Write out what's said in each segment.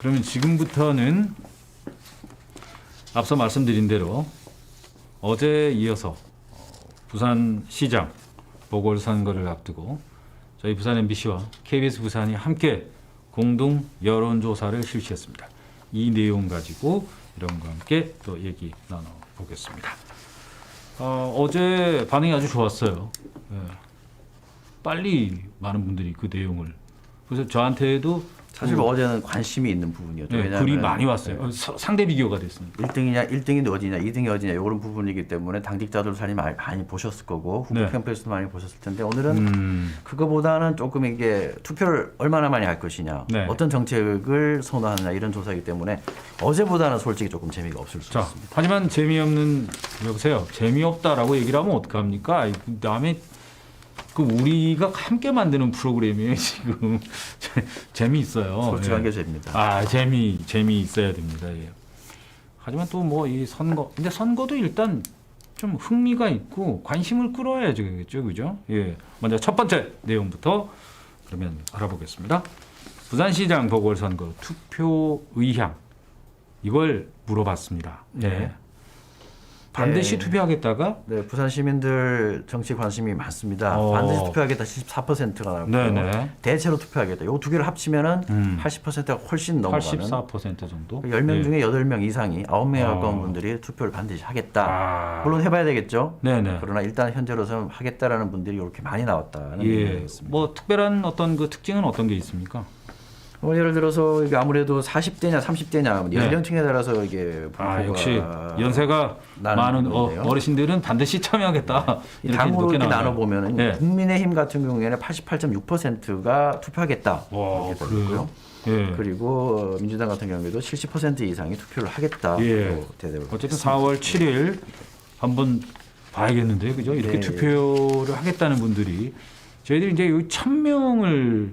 그러면 지금부터는 앞서 말씀드린 대로 어제 이어서 어, 부산시장 보궐선거를 앞두고 저희 부산 MBC와 KBS 부산이 함께 공동 여론조사를 실시했습니다. 이 내용 가지고 여러분과 함께 또 얘기 나눠보겠습니다. 어, 어제 반응이 아주 좋았어요. 예. 빨리 많은 분들이 그 내용을 그래서 저한테도 사실 뭐 어제는 관심이 있는 부분이었죠. 네, 왜냐하면 글이 많이 왔어요. 어, 서- 상대 비교가 됐습니다. 1등이냐, 1등이 어디냐, 2등이 어디냐 이런 부분이기 때문에 당직자들 사실 많이, 많이 보셨을 거고 후보 네. 캠프에서도 많이 보셨을 텐데 오늘은 음, 그거보다는 조금 이게 투표를 얼마나 많이 할 것이냐, 네. 어떤 정책을 선호하느냐 이런 조사이기 때문에 어제보다는 솔직히 조금 재미가 없을 수 자, 있습니다. 하지만 재미없는 여보세요. 재미없다라고 얘기를 하면 어떡합니까? 다음에 그 우리가 함께 만드는 프로그램이에요 지금 재미있어요. 솔직한 예. 게 죄입니다. 아 재미 재미 있어야 됩니다. 예. 하지만 또 뭐 이 선거 근데 선거도 일단 좀 흥미가 있고 관심을 끌어야죠, 그죠? 예. 먼저 첫 번째 내용부터 그러면 알아보겠습니다. 부산시장 보궐선거 투표 의향 이걸 물어봤습니다. 예. 네. 반드시 네. 투표하겠다가 네, 부산 시민들 정치 관심이 많습니다. 어. 반드시 투표하겠다 14%가 나왔고요. 네네. 대체로 투표하겠다. 요 두 개를 합치면은 음. 80%가 훨씬 넘어가는 84% 정도. 10명 예. 중에 8명 이상이 9명에 어. 가까운 분들이 투표를 반드시 하겠다. 아. 물론 해봐야 되겠죠. 네네. 그러나 일단 현재로서는 하겠다라는 분들이 이렇게 많이 나왔다는 예. 얘기였습니다. 뭐 특별한 어떤 그 특징은 어떤 게 있습니까? 뭐 예를 들어서 이게 아무래도 40대냐 30대냐 네. 연령층에 따라서 이게 아 역시 연세가 많은 어, 건데요. 어 르신들은 반드시 참여하겠다. 이 당으로 이렇게. 나눠 보면은 네. 국민의힘 같은 경우에는 88.6%가 투표하겠다 와 이렇게? 되고요. 예. 그리고 민주당 같은 경우에도 70% 이상이 투표를 하겠다. 예. 대대로 어쨌든 4월 7일 한번 봐야겠는데 그죠? 이렇게 네. 투표를 하겠다는 분들이 저희들이 이제 여기 천 명을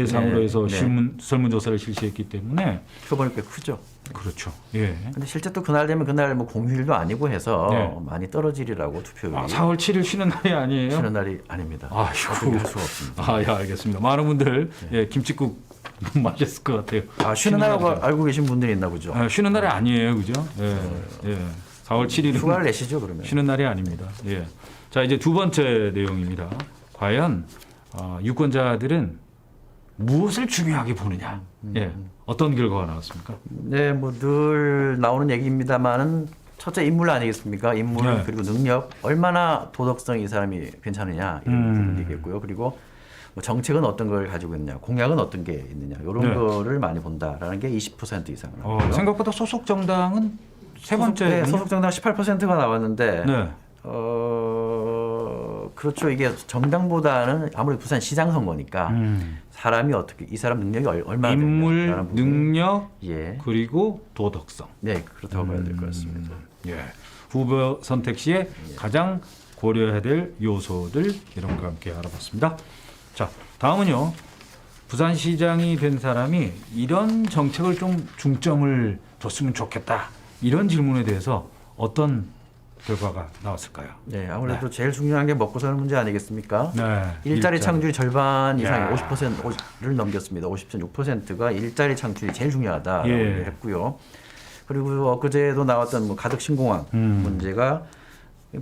대상으로 네. 해서 네. 실문 설문조사를 실시했기 때문에 표본이 꽤 크죠. 그렇죠. 예. 근데 실제 또 그날 되면 그날 뭐 공휴일도 아니고 해서 네. 많이 떨어지리라고 투표율이 아, 4월 7일 쉬는 날이 아니에요? 쉬는 날이 아닙니다. 할 수가 없습니다. 아, 예, 알겠습니다. 많은 분들 예, 김치국 마셨을 것 같아요. 아, 쉬는 날이라고 날이죠. 알고 계신 분들이 있나 보죠. 아, 쉬는 날이 아니에요, 그죠? 예, 예. 4월 7일은 휴가를 내시죠 그러면. 쉬는 날이 아닙니다. 예. 자 이제 두 번째 내용입니다. 과연 어, 유권자들은 무엇을 중요하게 보느냐? 예. 어떤 결과가 나왔습니까? 네, 뭐 늘 나오는 얘기입니다만은 첫째 인물 아니겠습니까? 인물 네. 그리고 능력 얼마나 도덕성이 이 사람이 괜찮으냐 이런 음. 부분 얘기했고요. 그리고 뭐 정책은 어떤 걸 가지고 있느냐, 공약은 어떤 게 있느냐 이런 네. 거를 많이 본다라는 게 20% 이상 어. 생각보다 소속 정당은 세 소속- 번째. 네, 소속 정당 18%가 나왔는데 네. 어 그렇죠 이게 정당보다는 아무래도 부산 시장 선거니까 음. 사람이 어떻게 이 사람 능력이 얼- 얼마나 인물, 되느냐라는 부분을- 능력, 예, 그리고 도덕성. 네 그렇다고 봐야 될 것 같습니다. 예. 후보 선택 시에 가장 고려해야 될 요소들 이런 거 함께 알아봤습니다. 자, 다음은요. 부산시장이 된 사람이 이런 정책을 좀 중점을 줬으면 좋겠다. 이런 질문에 대해서 어떤 결과가 나왔을까요? 네, 아무래도 제일 중요한 게 먹고 사는 문제 아니겠습니까? 네. 일자리 창출 절반 이상이 야. 50%를 넘겼습니다. 50.6%가 일자리 창출이 제일 중요하다라고 예. 했고요. 그리고 엊그제도 나왔던 뭐 가덕 신공항 음. 문제가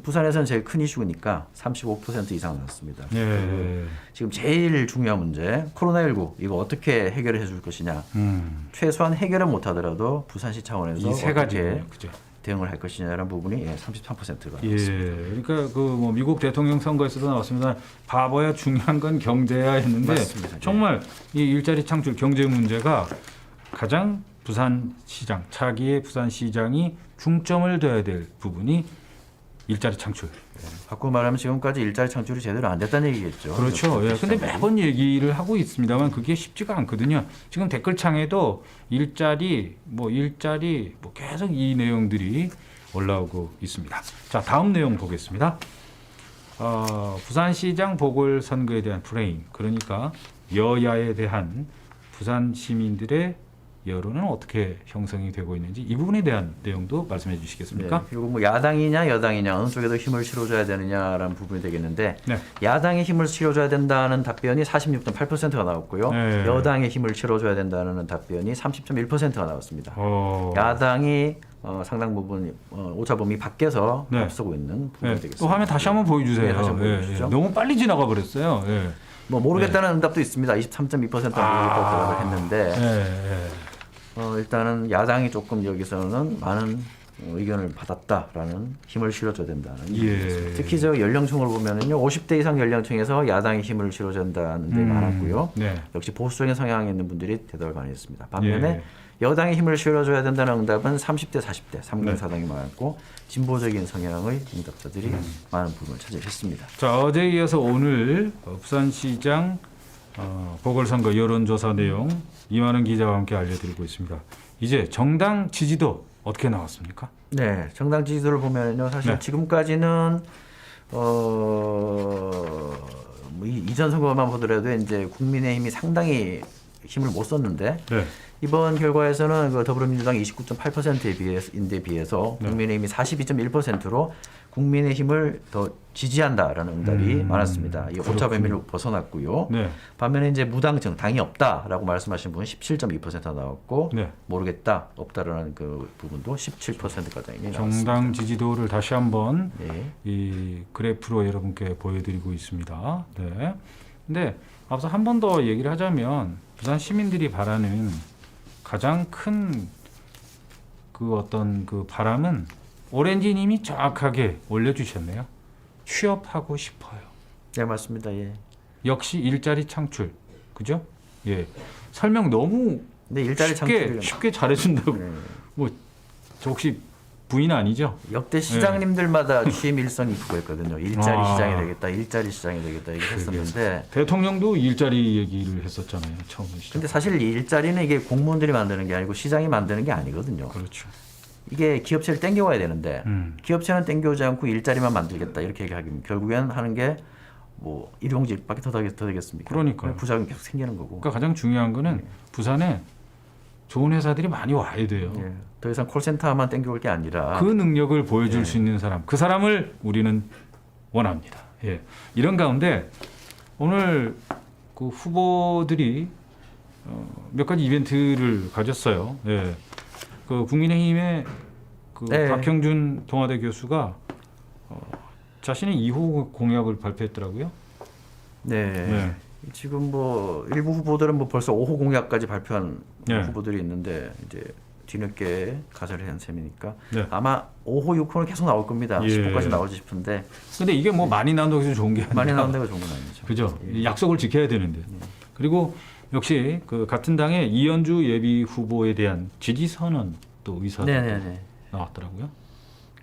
부산에서는 제일 큰 이슈니까 35% 이상 나왔습니다. 예. 지금 제일 중요한 문제 코로나19 이거 어떻게 해결해 줄 것이냐. 음. 최소한 해결은 못 하더라도 부산시 차원에서 이세 가지 그죠? 대응을 할 것이냐라는 부분이 예, 33%가 예, 그러니까 그 뭐 미국 대통령 선거에서도 나왔습니다. 바보야 중요한 건 경제야 했는데 맞습니다. 예. 정말 이 일자리 창출 경제 문제가 가장 부산 시장 차기의 부산 시장이 중점을 둬야 될 부분이 일자리 창출. 바꿔 말하면 지금까지 일자리 창출이 제대로 안 됐다는 얘기겠죠. 그렇죠. 예. 근데 매번 얘기를 하고 있습니다만 그게 쉽지가 않거든요. 지금 댓글창에도 일자리 뭐 일자리 뭐 계속 이 내용들이 올라오고 있습니다. 자, 다음 내용 보겠습니다. 어, 부산시장 보궐선거에 대한 프레임, 그러니까 여야에 대한 부산 시민들의 여론은 어떻게 형성이 되고 있는지 이 부분에 대한 내용도 말씀해 주시겠습니까? 네, 그리고 뭐 야당이냐 여당이냐 어느 쪽에 더 힘을 실어줘야 되느냐라는 부분이 되겠는데 네. 야당에 힘을 실어줘야 된다는 답변이 46.8%가 나왔고요. 네. 여당에 힘을 실어줘야 된다는 답변이 30.1%가 나왔습니다. 어, 야당이 어, 상당 부분 어, 오차 범위 밖에서 네. 앞서고 있는 부분이 네, 되겠습니다. 또 화면 다시 한번 보여주세요. 네, 다시 한번 예, 보여주시죠. 예. 너무 빨리 지나가 버렸어요. 예. 뭐 모르겠다는 응답도 있습니다. 23.2%가 아. 모르겠다고 대답을 했는데 예, 예. 어, 일단은 야당이 조금 여기서는 많은 어, 의견을 받았다라는 힘을 실어줘야 된다는 예. 특히 저 연령층을 보면은요 50대 이상 연령층에서 야당이 힘을 실어줘야 된다는 데 음, 많았고요. 네. 역시 보수적인 성향이 있는 분들이 대답을 많이 했습니다. 반면에 예. 여당이 힘을 실어줘야 된다는 응답은 30대 40대 네. 3등 사당이 많았고 진보적인 성향의 응답자들이 음. 많은 부분을 차지했습니다. 자 어제에 이어서 오늘 어, 부산시장 어, 보궐선거 여론조사 내용 이만은 기자와 함께 알려드리고 있습니다. 이제 정당 지지도 어떻게 나왔습니까? 네, 정당 지지도를 보면요, 사실 네. 지금까지는 어, 뭐 이- 이전 선거만 보더라도 이제 국민의힘이 상당히 힘을 못 썼는데 네. 이번 결과에서는 그 더불어민주당 29.8%에 비해서 인데 비해서 네. 국민의힘이 42.1%로 국민의힘을 더 지지한다라는 응답이 음, 많았습니다. 이 오차. 범위를 벗어났고요. 네. 반면에 이제 무당증 당이 없다라고 말씀하신 분은 17.2%가 나왔고 네. 모르겠다 없다라는 그 부분도 17%가량이 나왔습니다. 정당 지지도를 다시 한번 네. 이 그래프로 여러분께 보여드리고 있습니다. 네. 근데 앞서 한 번 더 얘기를 하자면 부산 시민들이 바라는 가장 큰 그 어떤 그 바람은 오렌지님이 정확하게 올려주셨네요. 취업하고 싶어요. 네 맞습니다. 예. 역시 일자리 창출, 그죠? 예. 설명 너무 근데 일자리 쉽게 창출 쉽게 잘해준다고. 네. 저 혹시 부인 아니죠? 역대 시장님들마다 취임 일성이 그거였거든요. 일자리 아. 시장이 되겠다, 일자리 시장이 되겠다 이게 했었는데 대통령도 일자리 얘기를 했었잖아요. 처음 시작. 근데 사실 이 일자리는 이게 공무원들이 만드는 게 아니고 시장이 만드는 게 아니거든요. 그렇죠. 이게 기업체를 땡겨와야 되는데 음. 기업체는 땡겨오지 않고 일자리만 만들겠다 이렇게 얘기하면 결국엔 하는 게 뭐 일용직밖에 더, 되겠, 더 되겠습니까? 그러니까요. 부작용이 계속 생기는 거고. 그러니까 가장 중요한 거는 부산에 좋은 회사들이 많이 와야 돼요. 예. 더 이상 콜센터만 땡겨올 게 아니라 그 능력을 보여줄 예. 수 있는 사람, 그 사람을 우리는 원합니다. 예. 이런 가운데 오늘 그 후보들이 어, 몇 가지 이벤트를 가졌어요. 예. 그 국민의힘의 그 네. 박형준 동아대 교수가 어, 자신의 2호 공약을 발표했더라고요. 네. 네. 지금 뭐 일부 후보들은 뭐 벌써 5호 공약까지 발표한 네. 후보들이 있는데 이제 뒤늦게 가설을 한 셈이니까 네. 아마 5호, 6호는 계속 나올 겁니다. 예. 10호까지 나오지 싶은데 근데 이게 뭐 많이 나온다고 해서 좋은 게 아니라 많이 나온 데가 좋은 건 아니죠. 그죠. 예. 약속을 지켜야 되는데. 그리고 역시 그 같은 당의 이현주 예비 후보에 대한 지지 선언 또 의사도 네네네. 나왔더라고요.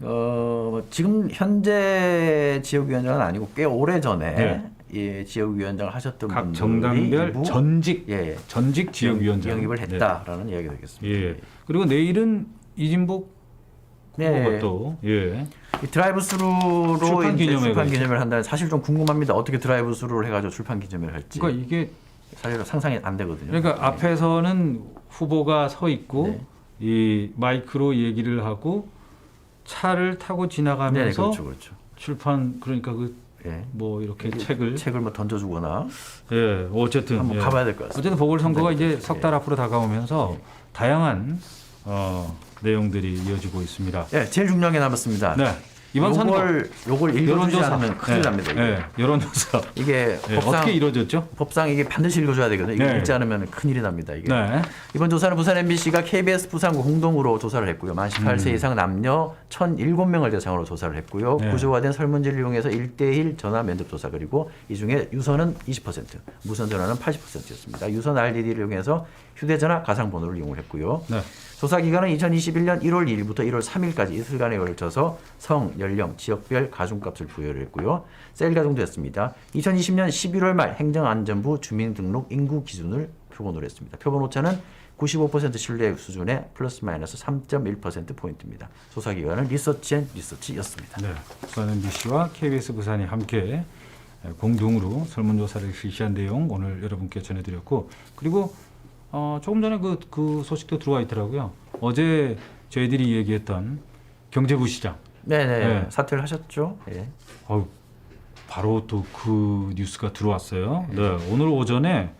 어 지금 현재 지역위원장은 아니고 꽤 오래 전에 네. 예, 지역위원장을 하셨던 각 정당별 일부 전직 예, 전직 지역위원장 영입을 네. 했다라는 이야기가 되겠습니다. 예. 그리고 내일은 이진복 후보가 네. 또 예. 이 드라이브스루로 출판 있죠. 기념회를 한다는 사실 좀 궁금합니다. 어떻게 드라이브스루를 해가지고 출판 기념회를 할지 그러니까 이게 사실 상상이 안 되거든요. 그러니까 예. 앞에서는 후보가 서 있고 네. 이 마이크로 얘기를 하고 차를 타고 네, 지나가면서 그렇죠, 그렇죠. 출판 그러니까 그 예. 뭐 이렇게 책을 책을 뭐 던져주거나 예 어쨌든 한번 예. 가봐야 될 것 같습니다. 어쨌든 보궐선거가 네, 이제 네. 석달 앞으로 다가오면서 다양한 어, 내용들이 이어지고 있습니다. 예, 제일 중요한 게 남았습니다. 네 이번 선거 요걸 요걸 읽어주지 여론조사 않으면 큰일 네, 납니다. 이게. 네, 여론조사 이게 네, 법상 어떻게 이루어졌죠? 법상 이게 반드시 읽어줘야 되거든요. 네. 읽지 않으면 큰일이 납니다. 이게. 네. 이번 조사는 부산 MBC가 KBS 부산과 공동으로 조사를 했고요. 만 18세 이상 남녀 1,007명을 대상으로 조사를 했고요. 음. 네. 구조화된 설문지를 이용해서 1대1 전화 면접 조사 그리고 이 중에 유선은 20%, 무선 전화는 80%였습니다. 유선 RDD를 이용해서 휴대전화 가상번호를 이용을 했고요. 네. 조사 기간은 2021년 1월 1일부터 1월 3일까지 이틀간에 걸쳐서 성, 연령, 지역별 가중값을 부여를 했고요. 셀 가중도 했습니다. 2020년 11월 말 행정안전부 주민등록 인구 기준을 표본으로 했습니다. 표본 오차는 95% 신뢰 수준의 플러스 마이너스 3.1% 포인트입니다. 조사 기관은 리서치 앤 리서치였습니다. 네. 부산 MBC와 KBS 부산이 함께 공동으로 설문조사를 실시한 내용 오늘 여러분께 전해드렸고 그리고 어, 조금 전에 그, 그 소식도 들어와 있더라고요. 어제 저희들이 얘기했던 경제부 시장. 네네 네. 사퇴를 하셨죠. 예. 어우, 바로 또 그 뉴스가 들어왔어요. 네, 오늘 오전에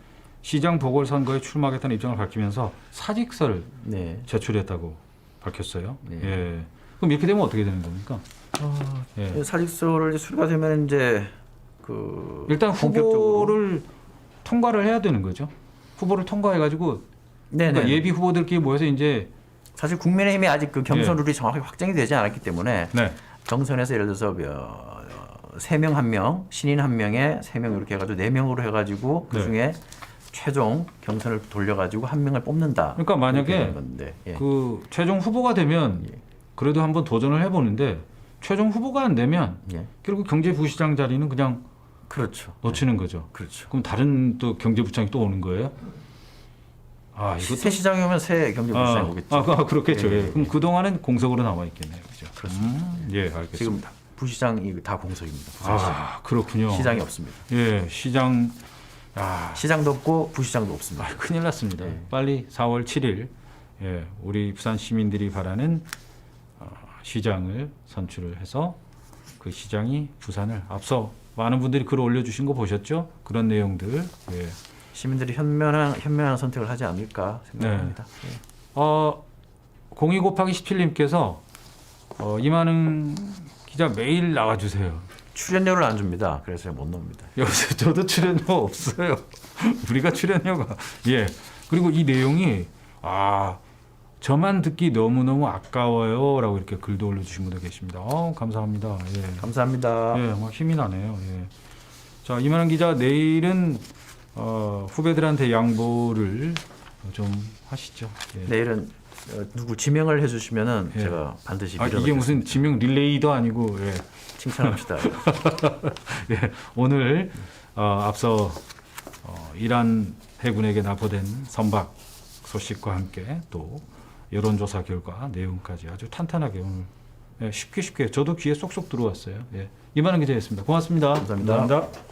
시장 보궐선거에 출마하겠다는 입장을 밝히면서 사직서를 네. 제출했다고 밝혔어요. 네. 예. 그럼 이렇게 되면 어떻게 되는 겁니까? 예. 사직서를 수리가 되면 이제 그 일단 본격적으로- 후보를 통과를 해야 되는 거죠. 후보를 통과해가지고 네네. 그러니까 예비 후보들끼리 모여서 이제 사실 국민의힘이 아직 그 경선 룰이 정확하게 확정이 되지 않았기 때문에 네, 경선에서 예를 들어서 세명 한 명, 신인 한 명에 세 명 이렇게 해가지고 네 명으로 해가지고 그 네. 중에 최종 경선을 돌려가지고 한 명을 뽑는다. 그러니까 만약에 예. 그 최종 후보가 되면 예. 그래도 한번 도전을 해보는데 최종 후보가 안 되면 예. 결국 경제부시장 자리는 그냥 그렇죠. 놓치는 거죠. 그렇죠. 그럼 다른 또 경제부장이 또 오는 거예요? 아 이것도 새 시장이 오면 새 경제부시장이 아, 오겠죠. 아, 그- 그렇겠죠. 예, 예, 예, 그럼 그 동안은 공석으로 남아 있겠네요. 그죠? 그렇습니다. 음, 예, 알겠습니다. 지금 부시장이 다 공석입니다. 부산시장. 아 그렇군요. 시장이 없습니다. 예, 시장 아, 시장도 없고 부시장도 없습니다. 아 큰일 났습니다. 예. 빨리 4월 7일 예, 우리 부산 시민들이 바라는 어, 시장을 선출을 해서 그 시장이 부산을 앞서 많은 분들이 글 올려주신 거 보셨죠? 그런 내용들. 예. 시민들이 현명한 현명한 선택을 하지 않을까 생각합니다. 예. 어, 02 곱하기 17님께서 어, 이만은 기자 매일 나와주세요. 출연료를 안 줍니다. 그래서 못 나옵니다. 요새 저도 출연료 없어요. 우리가 출연료가 예 그리고 이 내용이 아 저만 듣기 너무 너무 아까워요 라고 이렇게 글도 올려주신 분도 계십니다. 어, 감사합니다. 예. 감사합니다. 예, 막 힘이 나네요. 예. 자 이만한 기자 내일은 어, 후배들한테 양보를 좀 하시죠. 예. 내일은 어, 누구 지명을 해주시면은 예. 제가 반드시 아, 이게 밀어넣겠습니다. 무슨 지명 릴레이도 아니고 예. 칭찬합시다. 예, 오늘 어, 앞서 어, 이란 해군에게 납포된 선박 소식과 함께 또 여론조사 결과 내용까지 아주 탄탄하게 오늘 예, 쉽게 쉽게 저도 귀에 쏙쏙 들어왔어요. 예, 이만한 기자였습니다. 고맙습니다. 감사합니다. 감사합니다.